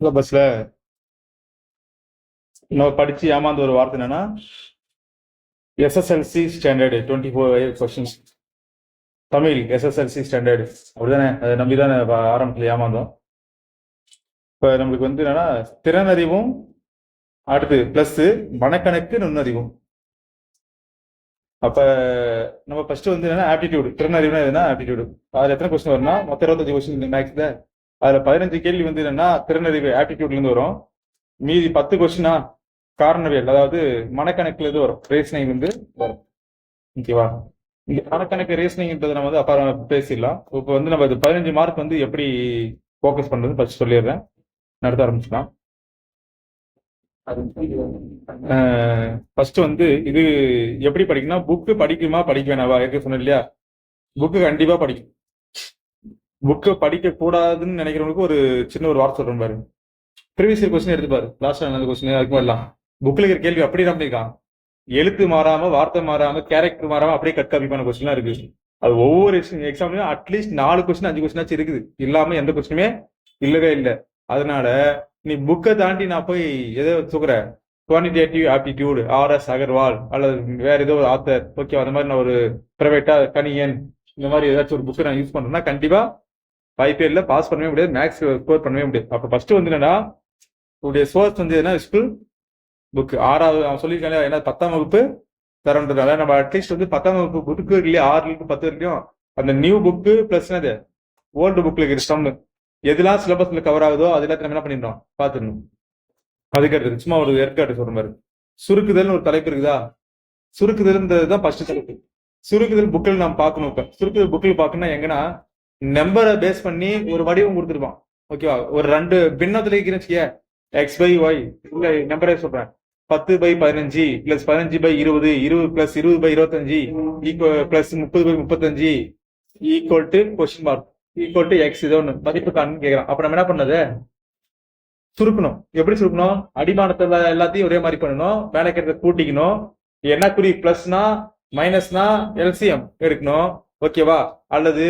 சிலபஸ்ல நம்ம படிச்சு ஏமாந்த ஒரு வார்த்தை என்னன்னா SSLC standard twenty four questions Tamil SSLC standard அப்படிதானே? அதை நம்பி தானே ஆரம்பத்தில் ஏமாந்தோம். இப்போ நம்மளுக்கு வந்து என்னன்னா திறனறிவும் அடுத்து ப்ளஸ் மனக்கணக்கு நுண்ணறிவும். அப்ப நம்ம ஃபர்ஸ்ட் வந்து என்னன்னா ஆப்டிடியூடு திறனறிவுனா எதுனா ஆப்டிடியூடு அதில் எத்தனை கொஸ்டின் வரும்னா மொத்தம் இருபத்தஞ்சு கொஸ்டின் மேக்ஸ்ல அதுல பதினஞ்சு கேள்வி வந்து என்னன்னா திறனறிவு ஆப்டிடியூட்ல இருந்து வரும். மீதி பத்து கொஸ்டினா காரணவியல் அதாவது மனக்கணக்குல இருந்து வரும். ரீசனிங் வந்து வரும். ஓகேவா இந்த மனக்கணக்கு ரீசனிங்ன்றதை நம்ம வந்து அப்புறம் பேசிடலாம். இப்போ வந்து நம்ம இது பதினஞ்சு மார்க் வந்து எப்படி ஃபோக்கஸ் பண்றது? ஃபர்ஸ்ட் சொல்லிடுறேன். நடத்த ஆரம்பிச்சுக்கலாம். ஃபர்ஸ்ட் வந்து இது எப்படி படிக்கணும்னா புக்கு படிக்குமா படிக்க வேணாவா ஏற்கனவே சொன்னேன் இல்லையா? புக்கு கண்டிப்பா படிக்கும் புக்கை படிக்க கூடாதுன்னு நினைக்கிறவங்களுக்கு ஒரு சின்ன ஒரு வார்த்தை சொல்றேன் பாரு. ப்ரீவியஸ் இயர் கொஸ்டின் எடுத்து பாரு. லாஸ்ட் அந்த கொஸ்டின் அதுக்கு மாதிரிலாம் புக்கில் இருக்கிற கேள்வி அப்படி தான் பண்ணியிருக்கான் எழுத்து மாறாம வார்த்தை மாறாம கேரக்டர் மாறாம அப்படியே கட் காப்பி பண்ண கொஸ்டின்லாம் இருக்கு. அது ஒவ்வொரு எக்ஸாம்லயும் அட்லீஸ்ட் நாலு கொஸ்டின் அஞ்சு கொஸ்டினாச்சும் இருக்குது. இல்லாம எந்த கொஸ்டினுமே இல்லவே இல்லை. அதனால நீ புக்கை தாண்டி நான் போய் எதை தூக்குற? குவான்டிடேட்டிவ் ஆப்டிடியூட் ஆர்எஸ் அகர்வால் அல்லது வேற ஏதோ ஒரு ஆத்தர் ஓகே அந்த மாதிரி நான் ஒரு பிரைவேட்டா கனியன் இந்த மாதிரி ஏதாச்சும் ஒரு புக்கை நான் யூஸ் பண்றேன்னா கண்டிப்பா ஐபிஎல்ல பாஸ் பண்ணவே முடியாது மேக்ஸ் ஸ்கோர் பண்ணவே முடியாது. அப்போ ஃபர்ஸ்ட் வந்து என்னன்னா உடைய சோர்ஸ் வந்து என்ன ஸ்கூல் புக் ஆறாவது அவன் சொல்லியிருக்காங்க ஏன்னா பத்தாம் வகுப்பு தரன்றதுனால நம்ம அட்லீஸ்ட் வந்து பத்தாம் வகுப்பு புக்கு இல்லையா ஆறுலேருந்து பத்து வரைக்கும். அந்த நியூ புக்கு பிளஸ் என்னது? ஓல்டு புக்ல இருக்கிற ஸ்டம் எதெல்லாம் சிலபஸ்ல கவர் ஆகுதோ அது எல்லாத்தையும் என்ன பண்ணிடணும்? பார்த்துடணும். அதுக்கு சும்மா ஒரு ஏற்காடு சொல்ற மாதிரி. சுருக்குதல்னு ஒரு தலைப்பு இருக்குதா? சுருக்குதல்ன்றது ஃபர்ஸ்ட் தலைப்பு. சுருக்குதல் புக்கில் நாம் பார்க்கணும் இப்போ. சுருக்குதல் புக்கில் பார்க்கணும்னா எங்கன்னா நம்பரை பேஸ் பண்ணி ஒரு வடிவம் கொடுத்துருப்பான். ஓகேவா ஒரு ரெண்டு பின்னத்துல இருக்கிற எக்ஸ் பை ஒய் இல்ல நம்பரே சொல்றேன். பத்து பை பதினஞ்சு பிளஸ் பதினஞ்சு பை இருபது இருபது பிளஸ் இருபது பை இருபத்தஞ்சு ஈக்குவல் பிளஸ் முப்பது பை முப்பத்தஞ்சு equal to question mark equal to X இதோ ஒன்று மதிப்பு காணுன்னு கேட்கறான் அப்ப நம்ம என்ன பண்ணது? சுருக்கணும். எப்படி சுருக்கணும்? அடிமானத்துல எல்லாத்தையும் ஒரே மாதிரி பண்ணணும். மேலே கேட்டதை கூட்டிக்கணும். என்ன குறி? பிளஸ்னா மைனஸ்னா எல்சிஎம் எடுக்கணும். ஓகேவா அல்லது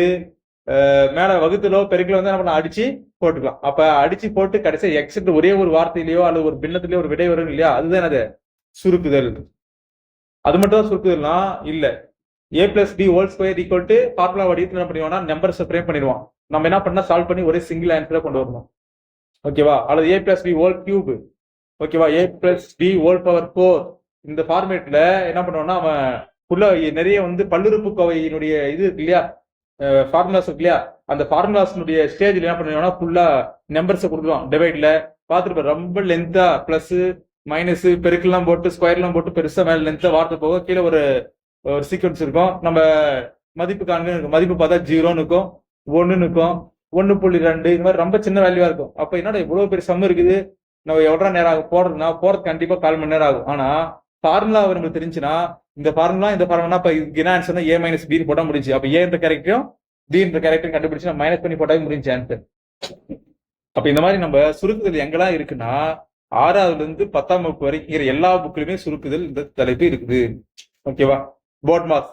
மேல வகுத்துலோ பெருக்கிலோ வந்து நம்ம அடிச்சு போட்டுக்கலாம். அப்ப அடிச்சு போட்டு கடைசி எக்ஸ் ஒரே ஒரு வார்த்தையிலயோ அல்லது ஒரு பின்னத்திலயோ ஒரு விடை வரும் இல்லையா? அதுதான் என்னது? சுருக்குதல். அது மட்டும் தான் சுருக்குதல்னா இல்ல. A plus B whole square equal to formula வடிவத்தில் என்ன பண்ணுவோம்னா நம்பர்ஸ் ஃப்ரேம் பண்ணிடுவான். நம்ம என்ன பண்ணா சால்வ் பண்ணி ஒரே சிங்கிள் ஆன்சரை கொண்டு வரணும். ஓகேவா அல்லது A plus B whole cube ஓகேவா A plus B whole power four இந்த ஃபார்மேட்ல என்ன பண்ணுவோம்னா அவன் உள்ள நிறைய வந்து பல்லுறுப்புக்கோவையினுடைய இது இருக்கு இல்லையா? ஃபார்முலாஸ் இருக்கு இல்லையா? அந்த ஃபார்முலாஸ்னுடைய ஸ்டேஜ்ல என்ன பண்ணுவாங்கன்னா ஃபுல்லா நம்பர்ஸை கொடுத்துருவான் டிவைட்ல பார்த்துருப்போம் ரொம்ப லென்த்தா பிளஸ் மைனஸ் பெருக்கெல்லாம் போட்டு ஸ்கொயர்லாம் போட்டு பெருசா மேல லென்த்தா வார்த்தை போக கீழே ஒரு ஒரு சீக்வன்ஸ் இருக்கும். நம்ம மதிப்பு காண்க மதிப்பு பார்த்தா ஜீரோன்னு இருக்கும் ஒன்னு இருக்கும் ஒன்னு புள்ளி ரெண்டு இந்த மாதிரி ரொம்ப சின்ன வேல்யூவா இருக்கும். அப்ப என்னடா இவ்வளவு பெரிய சம் இருக்குது? நம்ம எவ்வளோ நேரம் ஆகும்? போடுறதுனா போறது கண்டிப்பா கால் மணி நேரம் ஆகும். ஆனா ஃபார்முலா அவங்களுக்கு தெரிஞ்சுன்னா இந்த ஃபார்முலா இந்த ஃபார்முலா இப்போ இதுக்கு என்ன ஆன்சர்னா ஏ மைனஸ் பி போட்டால் முடிஞ்சு. அப்ப ஏ கேரக்டரும் பின்ற கேரக்டரும் கண்டுபிடிச்சு நம்ம மைனஸ் பண்ணி போட்டாவே முடிஞ்சு ஆன்சர் அப்ப இந்த மாதிரி நம்ம சுருக்குதல் எங்கெல்லாம் இருக்குன்னா ஆறாவதுல இருந்து பத்தாம் வகுப்பு வரைக்கும் இருக்கிற எல்லா புக்லயுமே சுருக்குதல் இந்த தலைப்பு இருக்குது. ஓகேவா போர்ட் மாஸ்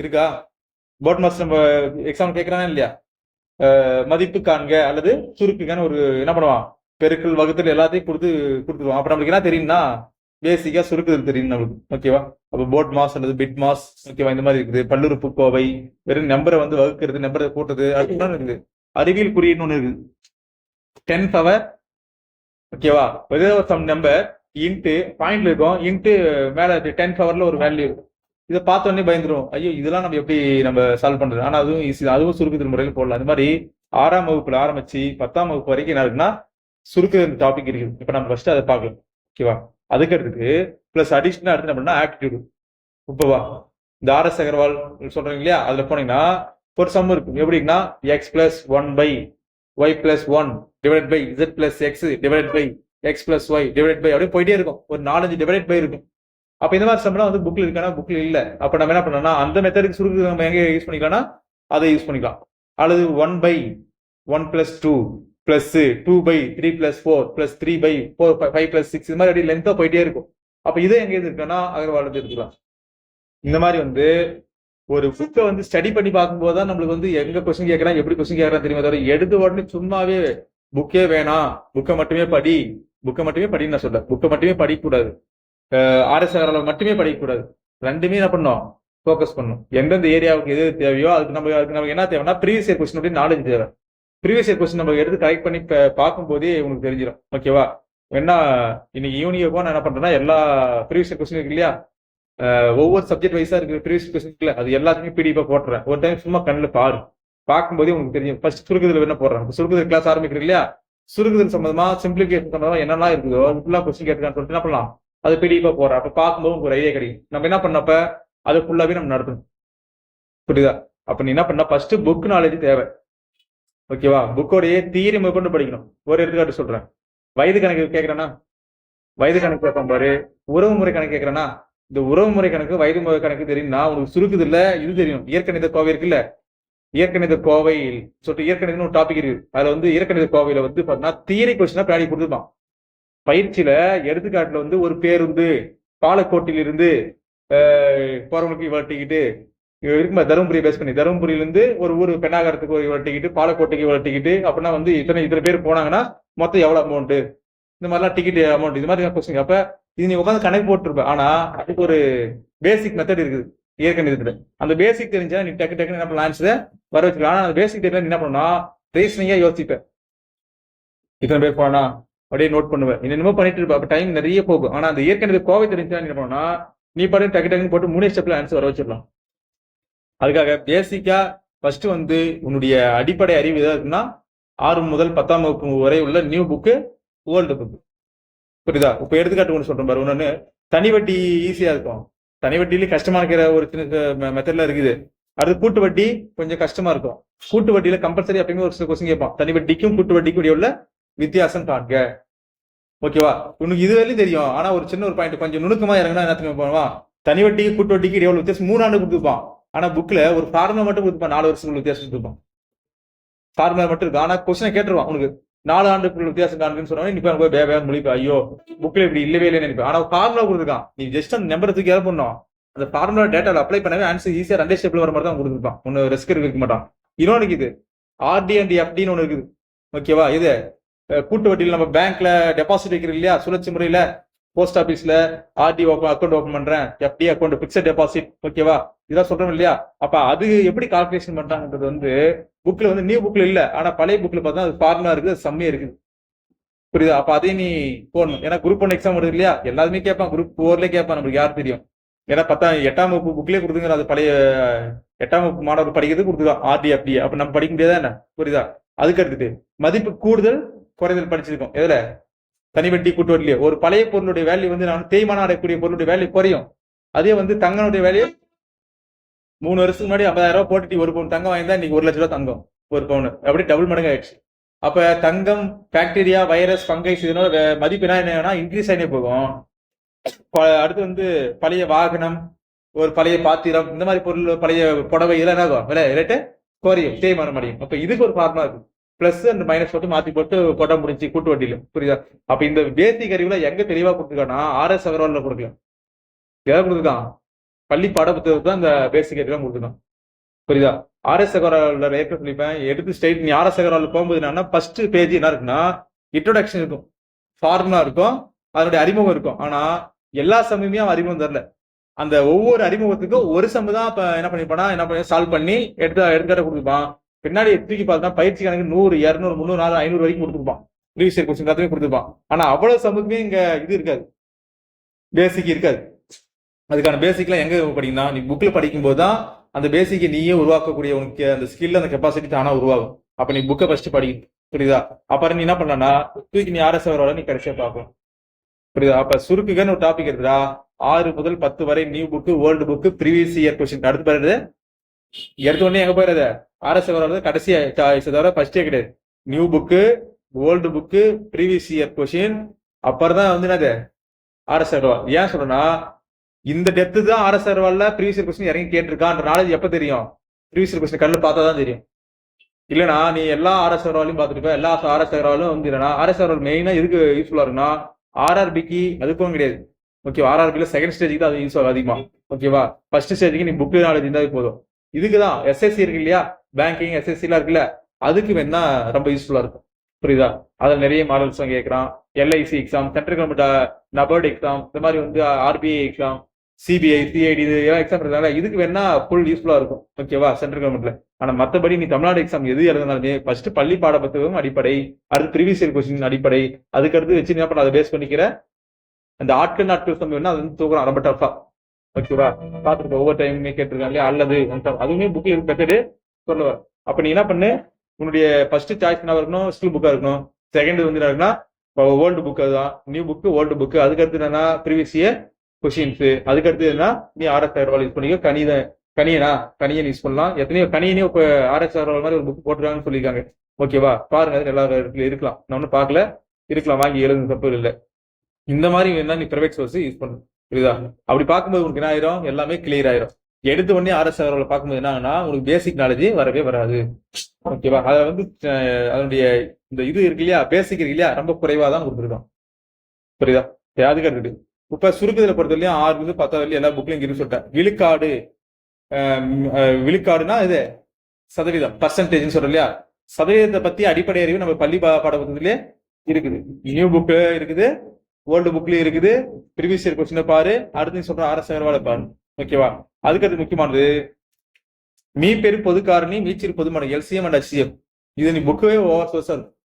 இருக்கா? போர்ட் மாஸ் நம்ம எக்ஸாம் கேட்கறானா இல்லையா? மதிப்பு காண்க அல்லது சுருக்குங்கன்னு ஒரு என்ன பண்ணுவான்? பெருக்கல் வகுத்தல் எல்லாத்தையும் கொடுத்து கொடுத்துருவான். அப்ப நம்மளுக்கு என்ன தெரியும்னா பேசிக்கா சுருக்குதல் தெரியும் நம்மளுக்கு. ஓகேவா அப்போ போட் மாஸ் அல்லது பிட் மாஸ் ஓகேவா இந்த மாதிரி இருக்குது. பல்லுறுப்பு கோவை வெறும் நம்பரை வந்து வகுக்கிறது நம்பரை கூட்டுறது அடுத்து இருக்குது. அறிவியல் குறியீடுன்னு ஒன்று இருக்குது. டென் பவர் ஓகேவா சம் நம்பர் இன்ட்டு பாயிண்ட்ல இருக்கும். இன்ட்டு மேல டென் பவர்ல ஒரு வேல்யூ இருக்கும் இதை பார்த்தோன்னே பயந்துரும் ஐயோ இதெல்லாம் நம்ம எப்படி நம்ம சால்வ் பண்றது? ஆனா அதுவும் ஈஸி அதுவும் சுருக்குதல் முறையில் போடலாம். அது மாதிரி ஆறாம் வகுப்புல ஆரம்பிச்சு பத்தாம் வகுப்பு வரைக்கும் என்ன இருக்குன்னா சுருக்குதல் டாபிக் இருக்குது. இப்போ நம்ம ஃபர்ஸ்ட் அதை பார்க்கலாம். ஓகேவா அதுக்கு அடுத்து பிளஸ் அடிஷ்னலாக அடுத்து என்ன ஆப்டிடியூடு உப்பவா இந்த ஆர்எஸ் அகர்வால் சொல்றீங்க இல்லையா? அதில் போனீங்கன்னா ஒரு சம் இருக்கும். எப்படின்னா X plus one by Y plus one divide by Z plus X divide by X plus Y divide by அப்படியே போயிட்டே இருக்கும். ஒரு நாலஞ்சு டிவைட் பை இருக்கும். அப்போ இந்த மாதிரி சம்லாம் வந்து புக்கில் இருக்கானா? புக்கில் இல்லை. அப்போ நம்ம என்ன பண்ணோம்னா அந்த மெத்தடுக்கு சுருக்கு நம்ம எங்கே யூஸ் பண்ணிக்கலாம்னா அதை யூஸ் பண்ணிக்கலாம். அல்லது one by one plus two plus two by three plus four plus three by four five plus six இது மாதிரி அப்படியே லென்த்தா போயிட்டே இருக்கும். அப்போ இதே எங்கே இருக்குன்னா அகர்வால் எடுத்துக்கலாம். இந்த மாதிரி வந்து ஒரு புக்கை வந்து ஸ்டடி பண்ணி பார்க்கும்போது தான் நம்மளுக்கு வந்து எங்க கொஸ்டின் கேட்கலாம் எப்படி கொஸ்டின் கேட்கலாம் தெரியுமா தவிர எடுத்த உடனே சும்மாவே புக்கே வேணாம். புக்கை மட்டுமே படி. புக்கை மட்டுமே படின்னு நான் சொல்ல புக்கை மட்டுமே படிக்கக்கூடாது. ஆர்எஸ் மட்டுமே படிக்கக்கூடாது. ரெண்டுமே என்ன பண்ணோம்? ஃபோக்கஸ் பண்ணும். எந்தெந்த ஏரியாவுக்கு எது தேவையோ அதுக்கு நம்ம அதுக்கு நமக்கு என்ன தேவைன்னா ப்ரீவியஸ் இயர் கொஸ்டின் நாலேஜ் தேவை. ப்ரீவியஸ் இயர் கொஸ்டின் நம்ம எடுத்து கரெக்ட் பண்ணி பார்க்கும்போதே உங்களுக்கு தெரிஞ்சிடும் ஓகேவா வேணா இன்னைக்கு ஈவினிங் நான் என்ன பண்றேன்னா எல்லா ப்ரீவியஸ் இயர் கொஸ்டின் இருக்கு இல்லையா? ஒவ்வொரு சப்ஜெக்ட் வைஸா இருக்கு ப்ரீவியஸ் கொஸ்டின் இருக்குல்ல அது எல்லாத்தையுமே பிடிஎஃப் போட்டுறேன். ஒரு டைம் சும்மா கண்ணில் பாரு. பார்க்கும்போதே உங்களுக்கு தெரியும். ஃபர்ஸ்ட் சுருக்குதல் என்ன போடுறேன். சுருக்குதல் கிளாஸ் ஆரம்பிக்கிறீங்க இல்லையா? சுருக்குதல் சம்பந்தமா சிம்பிளிஃபிகேஷன் சம்பந்தமா என்னெல்லாம் இருக்குதோ ஃபுல்லாக கொஸ்டின் கேட்டுக்கான்னு சொல்லிட்டு என்ன பண்ணலாம்? அது பிடிஎஃப் போடுறேன். அப்போ பார்க்கும்போது உங்களுக்கு ஒரு ஐடியா கிடைக்கும். நம்ம என்ன பண்ணப்ப அது ஃபுல்லாவே நம்ம நடத்தணும். புரியுதா? அப்ப நீ என்ன பண்ணா ஃபர்ஸ்ட் புக் நாலேஜ் தேவை. ஓகேவா புக்கோடைய தீரி கொண்டு படிக்கணும். ஒரு எடுத்துக்காட்டு சொல்றேன். வயது கணக்கு கேட்கறேன்னா வயது கணக்கு கேட்பான் பாரு. உறவு முறை கணக்கு கேட்கறேன்னா இந்த உறவு முறை கணக்கு வயது முறை கணக்கு தெரியும். நான் உனக்கு சுருக்குது இல்ல இது தெரியும். இயற்கணித கோவை இருக்குல்ல? இயற்கணித கோவை சொல்லிட்டு இயற்கணிதம்னு ஒரு டாபிக் இருக்கு. அதுல வந்து இயற்கணித கோவையில வந்து பாத்தீங்கன்னா தியரி கொஸ்டினா பின்னாடி கொடுத்துருப்பான். பயிற்சியில எடுத்துக்காட்டுல வந்து ஒரு பேருந்து பாலக்கோட்டிலிருந்து போறவங்களுக்கு இவ்வளவு இருக்குமா தருமபுரி பேஸ் பண்ணி தருமபுரியிலேருந்து ஒரு ஊர் பெண்ணாகரத்துக்கு ஒரு டிக்கெட்டு பாலக்கோட்டைக்கு இவ்வளவு டிக்கெட்டு அப்படின்னா வந்து இத்தனை இத்தனை பேர் போனாங்கன்னா மொத்தம் எவ்வளவு அமௌண்ட் இந்த மாதிரிலாம் டிக்கெட் அமௌண்ட் இது மாதிரி கொஸ்டின் அப்ப இது நீ உட்காந்து கணக்கு போட்டுருப்ப. ஆனா அதுக்கு ஒரு பேசிக் மெத்தட் இருக்குது இயற்கணிதத்துல அந்த பேசிக் தெரிஞ்சா நீ டக்கு டக்குன்னு என்ன பண்ணலாம் வர வச்சுக்கலாம். ஆனா அந்த பேசிக் தெரியல என்ன பண்ணணும்னா ரீசனிங்கா யோசிப்பேன் இத்தனை பேர் போனா அப்படியே நோட் பண்ணுவேன் என்னென்னமோ பண்ணிட்டு இருப்பேன் அப்ப டைம் நிறைய போகும். ஆனா அந்த ஏற்கனவே கோவை தெரிஞ்சா என்ன பண்ணணும்னா நீ பாட்டு டக்கு டக்குன்னு போட்டு மூணே ஸ்டெப்ல ஆன்சர் வர வச்சிடலாம். அதுக்காக பேசிக்கா ஃபர்ஸ்ட் வந்து உன்னுடைய அடிப்படை அறிவு எதாவது இருக்குன்னா ஆறு முதல் பத்தாம் வகுப்பு வரை உள்ள நியூ புக்கு ஓல்டு புக்கு புரியுதா? இப்போ எடுத்துக்காட்டு ஒன்று சொல்றேன் பாரு. ஒன்னு தனி வட்டி ஈஸியா இருக்கும். தனி வட்டியில கஷ்டமா இருக்கிற ஒரு சின்ன மெத்தட்ல இருக்குது. அடுத்து கூட்டு வட்டி கொஞ்சம் கஷ்டமா இருக்கும். கூட்டு வட்டியில கம்பல்சரி எப்பயுமே ஒரு சில கொஸ்டின் கேட்பான். தனி வட்டிக்கும் கூட்டு வட்டிக்கும் உள்ள வித்தியாசம் காண்க. ஓகேவா? உனக்கு இது வரையும் தெரியும். ஆனா ஒரு சின்ன ஒரு பாயிண்ட் கொஞ்சம் நுணுக்கமா இறங்கினா என்ன பண்ணுவான்? தனி வட்டிக்கு கூட்டு வட்டிக்கு இடையே உள்ள வித்தியாசம் மூணு ஆண்டு கொடுத்துப்பான். ஆனா புக்ல ஒரு ஃபார்முலா மட்டும் கொடுத்துப்பான் நாலு வருஷத்துக்கு வித்தியாசம் கொடுத்துருப்பான். ஃபார்முலா மட்டும் இருக்கு. ஆனா கொஸ்டினை கேட்டுருவான். உனக்கு நாலு ஆண்டுக்குள்ள வித்தியாசம் காணுன்னு சொன்னா நீ போய் அங்க போய் முழிப்ப. ஐயோ புக்ல இப்படி இல்லவே இல்லைன்னு நினைப்பேன் ஆனா ஃபார்முலா கொடுத்துருக்கான். நீ ஜஸ்ட் அந்த நம்பர் தூக்கி எதை பண்ணும் அந்த ஃபார்முலா டேட்டால அப்ளை பண்ணவே ஆன்சர் ஈஸியா ரெண்டே ஸ்டெப்ல வர மாதிரி தான் கொடுத்துருப்பான். ஒன்னு ரிஸ்க் இருக்க மாட்டான். இன்னொன்னு இருக்குது. ஆர்டி அண்ட் எஃப்டின்னு ஒன்று இருக்குது. ஓகேவா இது கூட்டு வட்டியில் நம்ம பேங்க்ல டெபாசிட் வைக்கிறோம் இல்லையா? சுழற்சி முறையில போஸ்ட் ஆபீஸ்ல ஆர்டி ஓப்பன் அக்கௌண்ட் ஓப்பன் பண்றேன். எஃப்டி அக்கௌண்ட் பிக்சட் டெபாசிட் ஓகேவா இதெல்லாம் சொல்றோம் இல்லையா? அப்ப அது எப்படி கால்குலேஷன் பண்றாங்கன்றது வந்து புக்ல வந்து நியூ புக்ல இல்ல. ஆனா பழைய புக்ல பார்த்தா அது ஃபார்முலா இருக்குது செம்மையா இருக்குது. புரியுதா? அப்ப அதையும் நீ போடணும். ஏன்னா குரூப் ஒன் எக்ஸாம் வருது இல்லையா? எல்லாருமே கேட்பான் குரூப் ஃபோர்ல கேட்பான் நம்மளுக்கு யார் தெரியும்? ஏன்னா பார்த்தா எட்டாம் வகுப்பு புக்லேயே கொடுத்துங்க அது பழைய எட்டாம் வகுப்பு மாணவர் படிக்கிறது கொடுத்துதான் ஆர்டி அப்படி அப்ப நம்ம படிக்க முடியாதா என்ன? புரியுதா? அதுக்கு அடுத்துட்டு மதிப்பு கூடுதல் குறைதல் படிச்சிருக்கோம். எதுல? தனி வட்டி கூட்டு வட்டிலேயே ஒரு பழைய பொருளுடைய வேல்யூ வந்து நான் தேய்மானம் அடையக்கூடிய பொருளுடைய வேல்யூ குறையும். அதே வந்து தங்கனுடைய வேல்யூ மூணு வருஷத்துக்கு முன்னாடி ஐம்பதாயிரம் ரூபாய் போட்டுட்டு ஒரு பவுன் தங்கம் வாங்கியிருந்தா இன்னைக்கு ஒரு லட்ச ரூபா தங்கம். ஒரு பவுன். அப்படி டபுள் மடங்கு ஆயிடுச்சு. அப்ப தங்கம் பாக்டீரியா வைரஸ் ஃபங்கைஸ் இதனால மதிப்பு என்ன என்னன்னா இன்க்ரீஸ் ஆகினே போகும். அடுத்து வந்து பழைய வாகனம் ஒரு பழைய பாத்திரம் இந்த மாதிரி பொருள் பழைய புடவை இதெல்லாம் என்ன ஆகும்? விலை ரேட்டு குறையும். தேய்மானம் அடையும். அப்ப இதுக்கு ஒரு ஃபார்முலா இருக்கு பிளஸ் அந்த மைனஸ் போட்டு மாத்தி போட்டு போட்டா முடிஞ்சு கூட்டு வட்டியில புரியுதா? அப்ப இந்த பேசிக் அறிவுல எங்க தெளிவா கொடுத்துருக்கானா ஆர்எஸ் அகர்வால்ல கொடுக்கல எதாவது கொடுத்துருக்கான்? பள்ளி பாட புத்தகத்தை தான் இந்த பேசிக் அறிவுலாம் கொடுத்துருக்கான். புரியுதா? ஆர்எஸ் அகர்வால்ல ஏற்க சொல்லிப்பேன். எடுத்து ஸ்டேட் நீ ஆர்எஸ் அகர்வால் போகும்போது என்னன்னா ஃபர்ஸ்ட் பேஜ் என்ன இருக்குன்னா இன்ட்ரோடக்ஷன் இருக்கும். ஃபார்முலா இருக்கும். அதனுடைய அறிமுகம் இருக்கும். ஆனா எல்லா சமயமே அவன் அறிமுகம் தரல. அந்த ஒவ்வொரு அறிமுகத்துக்கும் ஒரு சம்மு தான் இப்ப என்ன பண்ணிப்பானா என்ன பண்ணி சால்வ் பண்ணி எடுத்து எடுத்துக்காட்ட கொடுத்துப்பான் பின்னாடி தூக்கி பார்த்தா பயிற்சி கணக்கு நூறு இரநூறு முந்நூறு நாலு ஐநூறு வரைக்கும் கொடுத்துருப்பான். ப்ரீவியஸ் கொஸ்டின் எல்லாத்தையும் கொடுத்துருப்பான். ஆனா அவ்வளவு சமூகமே இங்க இது இருக்காது. பேசிக் இருக்காது. அதுக்கான பேசிக்லாம் எங்க படிக்கணும் நீ புக்ல படிக்கும்போது தான் அந்த பேசிக்கை நீயே உருவாக்கக்கூடிய உனக்கு அந்த ஸ்கில் அந்த கெப்பாசிட்டி தானா உருவாகும். அப்ப நீ புக்கை ஃபர்ஸ்ட் படி புரியுதா? அப்புறம் நீ என்ன பண்ணனா தூக்கி நீ ஆர்எஸ் வரோட நீ கடைசியா பார்க்கணும். புரியுதா? அப்ப சுருக்குகன்னு ஒரு டாபிக் இருக்குதா? ஆறு முதல் பத்து வரை new book old book previous year question அடுத்து பாருது எடுத்த உடனே எங்க போயிருது ஆர்எஸ் வந்து கடைசி தவிர ஃபர்ஸ்டே கிடையாது. New book old book previous year question அப்புறம் தான் வந்து என்னது? ஆர்எஸ் அகர்வால் ஏன் சொல்றேன்னா இந்த டெப்த்து தான் ஆர்எஸ் அகர்வால்ல ப்ரீவியஸ் இயர் கொஸ்டின் இறங்கி கேட்டிருக்கான்ற நாலேஜ் எப்போ தெரியும்? ப்ரீவியஸ் இயர் கொஸ்டின் கல்லு பார்த்தா தான் தெரியும். இல்லைனா நீ எல்லா ஆர்எஸ் அகர்வாலையும் பார்த்துருப்ப எல்லா ஆர்எஸ் அகர்வாலும் வந்து இல்லைனா ஆர்எஸ் அகர்வால் மெயினாக எதுக்கு யூஸ்ஃபுல்லாக இருக்குன்னா ஆர்ஆர்பிக்கு அதுக்கும் கிடையாது. ஓகே ஆர்ஆர்பியில் செகண்ட் ஸ்டேஜுக்கு தான் அது யூஸ் ஆகும் அதிகமாக ஓகேவா ஃபர்ஸ்ட் ஸ்டேஜுக்கு நீ புக்கு நாலேஜ் இருந்தால் போதும். இதுக்கு தான் எஸ்எஸ்சி இருக்கு இல்லையா? பேங்கிங் எஸ்எஸ்சிலாம் இருக்குல்ல அதுக்கு வேணா ரொம்ப யூஸ்ஃபுல்லா இருக்கும். புரியுதா? அதில் நிறைய மாடல்ஸ் கேட்குறான் LIC exam central government NABARD exam இந்த மாதிரி வந்து ஆர்பிஐ எக்ஸாம் சிபிஐ சிஐடி இது எல்லாம் எக்ஸாம் இருக்கிறதால இதுக்கு வேணா ஃபுல் யூஸ்ஃபுல்லா இருக்கும். ஓகேவா சென்ட்ரல் கவர்மெண்ட்ல ஆனா மற்றபடி நீ தமிழ்நாடு எக்ஸாம் எது எழுதினாலுமே ஃபர்ஸ்ட் பள்ளி பாட புத்தகம் அடிப்படை. அடுத்து ப்ரீவியஸ் இயர் கொஸ்டின் அடிப்படை. அதுக்கடுத்து வச்சு என்ன பண்ண அதை பேஸ் பண்ணிக்கிற. அந்த ஆட்கள் நாட்கள் சம்பவம் வேணா அது வந்து தூக்குறான். ரொம்ப டஃபா ஓகேவா பார்த்துருக்க ஒவ்வொரு டைமுமே கேட்டிருக்காங்க இல்லையா? அல்லது அதுவுமே புக் பெற்றது சொல்லுவார். அப்ப நீ என்ன பண்ணு? உன்னுடைய ஃபர்ஸ்ட் சாய்ஸ் என்ன இருக்கணும்? ஸ்கில் புக்கா இருக்கணும். செகண்ட் வந்து என்ன இருக்குன்னா ஓல்டு புக் அதுதான். நியூ புக் ஓல்டு புக் அதுக்கடுத்து என்னன்னா ப்ரீவியஸ் இயர் கொஷின்ஸ் அதுக்கடுத்து என்ன நீ ஆர்எஸ் அகர்வால் யூஸ் பண்ணிக்கோ. கணித கணியனா? கணியன் யூஸ் பண்ணலாம். எத்தனையோ கணியனே இப்போ ஆர்எஸ் அகர்வால் மாதிரி ஒரு புக் போட்டுருக்காங்கன்னு சொல்லியிருக்காங்க. ஓகேவா பாருங்க அது எல்லா இடத்துல இருக்கலாம். நான் ஒன்றும் பார்க்கல. இருக்கலாம். வாங்கி எழுதுன தப்பு இல்லை. இந்த மாதிரி வேணா நீ ப்ரைவேட் சோர்ஸ் யூஸ் பண்ணு. புரியுதா? அப்படி பார்க்கும்போது உங்களுக்கு என்ன ஆயிரும்? எல்லாமே கிளியர் ஆயிரும். எடுத்த உடனே ஆர்எஸ் அவர்களை பார்க்கும்போது என்னன்னா உங்களுக்கு பேசிக் நாலேஜ் வரவே வராது. ஓகேவா அதை வந்து அதனுடைய இந்த இது இருக்கு இல்லையா? பேசிக் இருக்கு இல்லையா? ரொம்ப குறைவா தான் கொடுத்துருக்கோம் புரியுதா? யாது அதுக்கு இப்போ இப்ப சுருக்கத்துல பொறுத்தவரையும் ஆறு இருந்து பத்தாவது வரையும் எல்லா புக்லயும் இருக்கு சொல்லிட்டேன் விழுக்காடு விழுக்காடுனா இது சதவீதம் பர்சன்டேஜ்னு சொல்றோம் இல்லையா? சதவீதத்தை பத்தி அடிப்படை அறிவு நம்ம பள்ளி பா- பாட இருக்குது. நியூ புக் இருக்குது ஓல்டு புக்லயும் இருக்குது. ப்ரீவியஸ் இயர் கொஸ்டின் பாரு அடுத்து சொல்ற ஆர்எஸ் அகர்வால பாரு. ஓகேவா அதுக்கு அது முக்கியமானது மீ பெரு பொது காரணி மீச்சிறு பொதுமான எல்சிஎம் அண்ட் ஹெச்சிஎம் இது நீ புக்கவே ஓவர் சோர்ஸா இருக்கும்.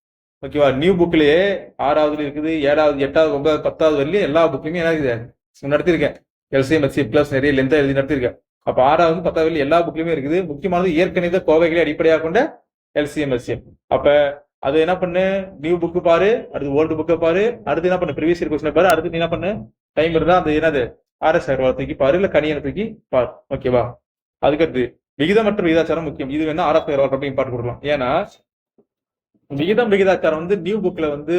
ஓகேவா நியூ புக்லயே ஆறாவதுல இருக்குது ஏழாவது எட்டாவது ஒன்பதாவது பத்தாவது வரலையும் எல்லா புக்குமே என்ன நடத்திருக்கேன். எல்சிஎம் ஹெச்சிஎம் பிளஸ் நிறைய லென்த்தா எழுதி நடத்திருக்கேன். அப்ப ஆறாவது பத்தாவது வரையிலும் எல்லா புக்லயுமே இருக்குது. முக்கியமானது இயற்கணித கோவைகளை அடிப்படையாக கொண்ட எல்சிஎம் எஸ்சிஎம் அப்ப அது என்ன பண்ணு? நியூ புக்கு பாரு அடுத்து ஓல்டு புக்கை பாரு அடுத்து என்ன பண்ணு? ப்ரீவியஸ் இயர் கொஸ்டின் பாரு அடுத்து நீ என்ன பண்ணு? டைம் இருந்தா அந்த என்னது? ஆர்எஸ் அகர்வால் தூக்கி பாரு இல்ல கனியனை தூக்கி பாரு. ஓகேவா அதுக்கடுத்து விகிதம் மற்றும் விகிதாச்சாரம் முக்கியம். இது வேணா ஆர்எஸ் அகர்வால் ரொம்ப இம்பார்ட் கொடுக்கலாம் ஏன்னா விகிதம் விகிதாச்சாரம் வந்து நியூ புக்ல வந்து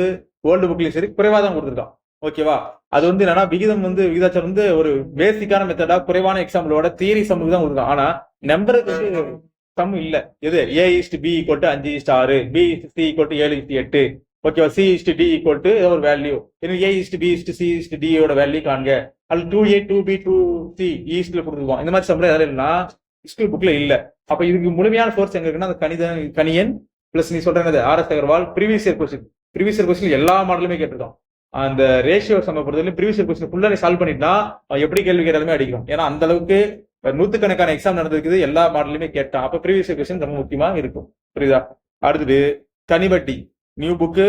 ஓல்டு புக்லயும் சரி குறைவா தான் கொடுத்துருக்கான். ஓகேவா அது வந்து என்னன்னா விகிதம் வந்து விகிதாச்சாரம் வந்து ஒரு பேசிக்கான மெத்தடா குறைவான எக்ஸாம்பிளோட தியரி சம்முக்கு தான் கொடுத்துருக்கான். ஆனா நம்பருக்கு வந்து சம் இல்ல. எது? A is to B equal to அஞ்சு இஸ்ட் ஆறு. பி சி ஈக்குவல் டு ஏழு இஸ்ட் எட்டு. ஓகேவா C is to D equal to ஏதோ ஒரு value A is to B is to C is to டியோட value காண்க. அது two A two B two C ஈஸ்ட்ல கொடுத்துருக்கோம் இந்த மாதிரி சம்பளம் எதாவது இல்லைன்னா ஸ்கூல் புக்ல இல்ல. அப்ப இதுக்கு முழுமையான சோர்ஸ் எங்க இருக்குன்னா அந்த கணித கணியன் பிளஸ் நீ சொல்றது RS Agarwal previous year question previous year question எல்லா மாடலுமே கேட்டிருக்கோம். அந்த ரேஷியோ சம்ம ப்ரீவியஸ் இயர் கொஸ்டின் ஃபுல்லா நீ சால்வ் பண்ணிட்டா அவன் எப்படி கேள்வி கேட்டாலுமே அடிக்கும். ஏன்னா அந்த அளவுக்கு நூத்துக்கணக்கான எக்ஸாம் நடந்திருக்குது எல்லா மாடலுமே கேட்டான் அப்ப ப்ரீவியஸ் இயர் கொஸ்டின் ரொம்ப முக்கியமா இருக்கும். புரியுதா? அடுத்தது தனிபட்டி நியூ புக்கு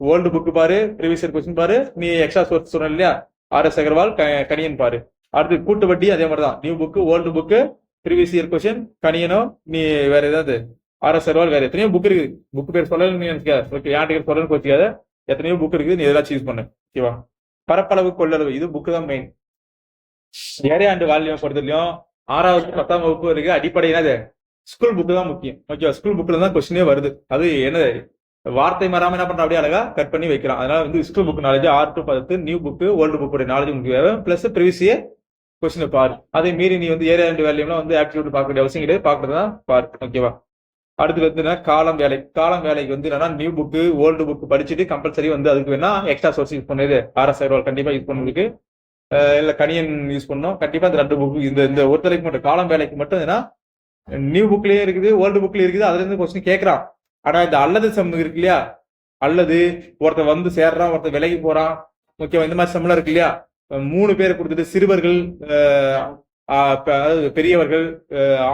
ஓல்டு புக்கு பாரு ப்ரீவியஸ் இயர் கொஸ்டின் பாரு. நீ எக்ஸ்ட்ரா சோர்ஸ் சொன்ன இல்லையா? ஆர்எஸ் அகர்வால் க- கணியன் பாரு. அடுத்து கூட்டு வட்டி அதே மாதிரி தான் new book old book previous year question கணியனோ நீ வேற ஏதாவது? ஆர்எஸ் அகர்வால் வேற எத்தனையோ புக் இருக்குது. புக் பேர் சொல்லணும்னு நினைக்காத ஓகே யார்கிட்ட சொல்லணும்னு வச்சுக்காத எத்தனையோ புக் இருக்குது. நீ இதெல்லாம் சூஸ் பண்ணு. ஓகேவா பரப்பளவு கொள்ளளவு. இது புக்கு தான் மெயின் ஏரியா அண்டு வால்யூம் பொறுத்தலையும் ஆறாவது பத்தாம் வகுப்பு வரைக்கும் அடிப்படை என்னது? ஸ்கூல் புக்கு தான் முக்கியம். ஓகேவா ஸ்கூல் புக்ல தான் கொஸ்டினே வருது. அது என்னது? வார்த்தை மாறாம என்ன பண்ற? அப்படியே அழகா கட் பண்ணி வைக்கிறான். அதனால வந்து ஹிஸ்டரி புக் நாலேஜ் ஆர்ட் பத்து நியூ புக்கு ஓல்டு புக்கோட நாலேஜ் உங்களுக்கு தேவை. பிளஸ் ப்ரிவியஸே கொஸ்டின் பாரு. அதே மீறி நீ வந்து ஏரியா ரெண்டு வேலையெல்லாம் வந்து ஆக்டிவிட்டி பார்க்க வேண்டிய அவசியம் கிடையாது. பார்க்கறது தான் பாரு ஓகேவா அடுத்து வந்து என்ன காலம் வேலை. காலம் வேலைக்கு வந்து என்னன்னா நியூ புக்கு ஓல்டு புக் படிச்சுட்டு கம்பல்சரி வந்து அதுக்கு வேணா எக்ஸ்ட்ரா சோர்ஸ் யூஸ் பண்ணுது ஆர்எஸ் அகர்வால் கண்டிப்பா யூஸ் பண்ணுறதுக்கு இல்ல கணியன் யூஸ் பண்ணோம் கண்டிப்பா இந்த ரெண்டு புக் இந்த இந்த ஒரு தலைக்கு மட்டும் காலம் வேலைக்கு மட்டும் ஏன்னா நியூ புக்லயே இருக்குது ஓல்டு புக்லயே இருக்குது. அதுல இருந்து கொஸ்டின் கேட்கறான் ஆனா இந்த அல்லது சம்மு இருக்கு இல்லையா அல்லது ஒருத்தர் வந்து சேர்றான் ஒருத்தர் விலகி போறான். முக்கியம் இந்த மாதிரி சம்பளம் இருக்கு இல்லையா மூணு பேரை கொடுத்துட்டு சிறுவர்கள் அதாவது பெரியவர்கள்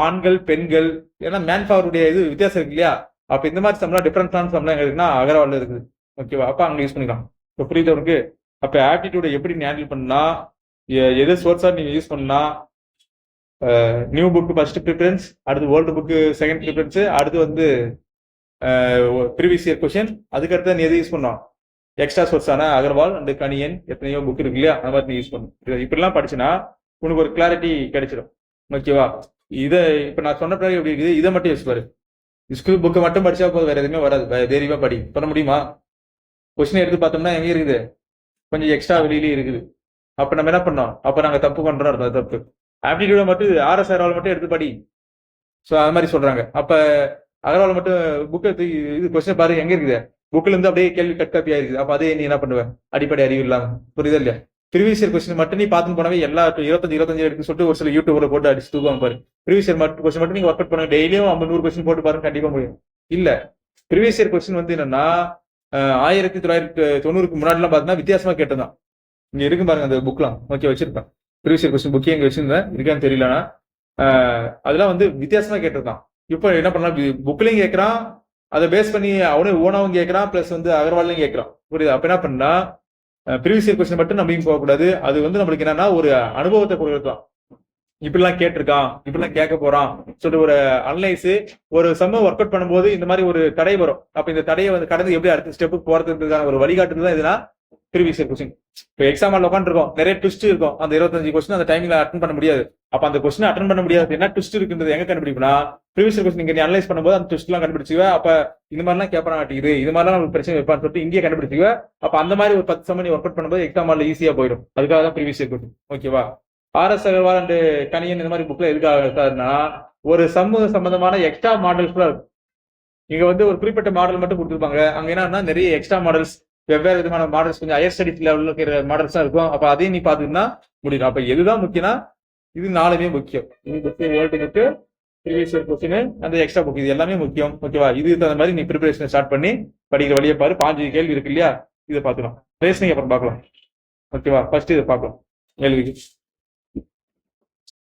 ஆண்கள் பெண்கள் ஏன்னா மேன் பவருடைய இது வித்தியாசம் இருக்கு இல்லையா அப்ப இந்த மாதிரி சம்பளம் டிஃபரன்ஸான சம்பளம் எங்க இருக்குன்னா அகரவால்ல இருக்குது. ஓகேவா அப்ப அங்க யூஸ் பண்ணிக்கலாம். இப்போ புரியுது உனக்கு? அப்ப ஆப்டிடியூட எப்படி நீ ஹேண்டில் பண்ணா? எ- எது சோர்ஸா நீங்க யூஸ் பண்ணா? நியூ புக் ஃபர்ஸ்ட் ப்ரிஃபரன்ஸ் அடுத்து ஓல்டு புக்கு செகண்ட் ப்ரிஃபரன்ஸ் அடுத்து வந்து ப்ரீவியஸ் இயர் கொஸ்டின் அதுக்கடுத்து நீ எது யூஸ் பண்ணோம்? எக்ஸ்ட்ரா சோர்ஸான அகர்வால் அண்ட் கணியன் எத்தனையோ புக் இருக்கு இல்லையா? அந்த மாதிரி நீ யூஸ் பண்ணும் இப்படிலாம் படிச்சுன்னா உனக்கு ஒரு கிளாரிட்டி கிடைச்சிடும் ஓகேவா இதை இப்போ நான் சொன்ன பிறகு எப்படி இருக்குது? இதை மட்டும் யூஸ் பாரு ஸ்கூல் புக்கை மட்டும் படிச்சா போதும். வேற எதுவுமே வராது. வேற தைரியமா படி. பண்ண முடியுமா? கொஸ்டின் எடுத்து பார்த்தோம்னா எங்கே இருக்குது? கொஞ்சம் எக்ஸ்ட்ரா வெளியிலே இருக்குது. அப்போ நம்ம என்ன பண்ணோம்? அப்போ நாங்கள் தப்பு பண்ணுறோம் தப்பு. ஆப்டிடியூட மட்டும் ஆர்எஸ்ஆர்வால் மட்டும் எடுத்து படி. ஸோ அது மாதிரி சொல்கிறாங்க அப்போ அகர்வால் மட்டும் புக்கை இது கொஸ்டின் பாரு எங்க இருக்குது? புக்ல இருந்து அப்படியே கேள்வி கட் காப்பி ஆயிருக்குது. அப்ப அதே நீ என்ன பண்ணுவ? அடிப்படை அறிவு இல்லாம. புரியுதா இல்லையா? ப்ரீவியஸ் இயர் கொஸ்டின் மட்டும் நீ பார்த்து போனவே எல்லா இருபத்தஞ்சு இருபத்தஞ்சு எடுத்து சொல்லிட்டு ஒரு சில யூடியூப்ல போட்டு அடிச்சு தூக்குவாங்க பாரு. ப்ரீவியஸ் இயர் மட்டும் கொஸ்டின் மட்டும் நீங்க ஒர்க் அவுட் பண்ணுங்க. டெய்லியும் ஐம்பது நூறு கொஸ்டின் போட்டு பாருங்க கண்டிப்பா முடியும். இல்ல ப்ரீவியஸ் இயர் கொஸ்டின் வந்து என்னன்னா ஆயிரத்தி தொள்ளாயிரத்தி தொண்ணூறுக்கு முன்னாடிலாம் பார்த்தீங்கன்னா வித்தியாசமா கேட்டதான் இங்க இருக்கு பாருங்க அந்த புக்லாம் ஓகே வச்சிருப்பேன். ப்ரீவியஸ் கொஸ்டின் புக்கே எங்க வச்சிருந்தேன்? இருக்கான்னு தெரியலனா. அதெல்லாம் வந்து வித்தியாசமா கேட்டிருக்கான் இப்போ என்ன பண்ணலாம்? புக்லையும் கேட்கறான் அதை பேஸ் பண்ணி அவனே ஓனாவும் கேட்கறான் பிளஸ் வந்து அகர்வாலையும் கேட்கறான் புரியுது? அப்ப என்ன பண்ணா? ப்ரீவியஸ் இயர் கொஸ்டின் மட்டும் நம்பியும் போகக்கூடாது. அது வந்து நம்மளுக்கு என்னன்னா ஒரு அனுபவத்தை கொடுக்கலாம் இப்படிலாம் கேட்டிருக்கான். இப்படிலாம் கேட்க போறான். சொல்லிட்டு ஒரு அனலைஸ் ஒரு சம்ம ஒர்க் அவுட் பண்ணும்போது இந்த மாதிரி ஒரு தடை வரும். அப்ப இந்த தடையை வந்து கடந்து எப்படி அடுத்த ஸ்டெப்புக்கு போறதுக்கான ஒரு வழிகாட்டுதான் இதுனா ப்ரீவியஸ் இயர் கொஸ்டின் இப்போ எக்ஸாம் ஹாலில் உட்காந்துருக்கோம் நிறைய ட்விஸ்ட் இருக்கும். அந்த இருபத்தஞ்சு கொஸ்டின் அந்த டைமிங்ல அட்டன் பண்ண முடியாது. அப்ப அந்த கொஸ்டின் அட்டன் பண்ண முடியாது. என்ன ட்விஸ்ட் இருக்குன்றது எங்க கண்டுபிடிப்பா ப்ரீவியஸ் கொஸ்டின் நீங்க அனலைஸ் பண்ணும்போது அந்த ட்விஸ்ட் எல்லாம் கண்டுபிடிச்சுவ அப்ப இந்த மாதிரிலாம் கேப்பனா ஆட்டிக்குது இது மாதிரிலாம் நமக்கு பிரச்சனை வைப்பான்னு சொல்லிட்டு இங்கே கண்டுபிடிச்சுவ அப்ப அந்த மாதிரி ஒரு பத்து சமணி ஒர்க் அவுட் பண்ணும்போது எக்ஸாம் ஹாலில் ஈஸியா போயிடும். அதுக்காக தான் ப்ரீவியஸ் இயர் கொஸ்டின் ஓகேவா ஆர் எஸ் அகர்வால் அண்ட் கனியன் இந்த மாதிரி புக்ல எதுக்காக சார்னா ஒரு சமூக சம்பந்தமான எக்ஸ்ட்ரா மாடல்ஸ் இருக்கும் இங்க வந்து ஒரு குறிப்பிட்ட மாடல் மட்டும் கொடுத்துருப்பாங்க. அங்க என்னன்னா நிறைய எக்ஸ்ட்ரா மாடல்ஸ் வெவ்வேறு விதமான மாடல்ஸ் கொஞ்சம் ஹையர் ஸ்டடிஸ் லெவலில் இருக்கிற மாடல்ஸ் இருக்கும். அப்போ அதையும் நீ பாத்துக்கினா முடியும். அப்போ எதுதான் முக்கியம்னா இது நாலுமே முக்கியம். இது book world book previous year question அந்த எக்ஸ்ட்ரா புக் இது எல்லாமே முக்கியம். ஓகேவா இது தகுந்த மாதிரி நீ ப்ரிப்பரேஷன் ஸ்டார்ட் பண்ணி படிக்கிற வழியை பாரு. பாஞ்சு கேள்வி இருக்கு இல்லையா? இதை பார்த்துக்கலாம். ரேஷனிங் அப்புறம் பார்க்கலாம். ஓகேவா ஃபர்ஸ்ட் இதை பார்க்கலாம். கேள்விக்கு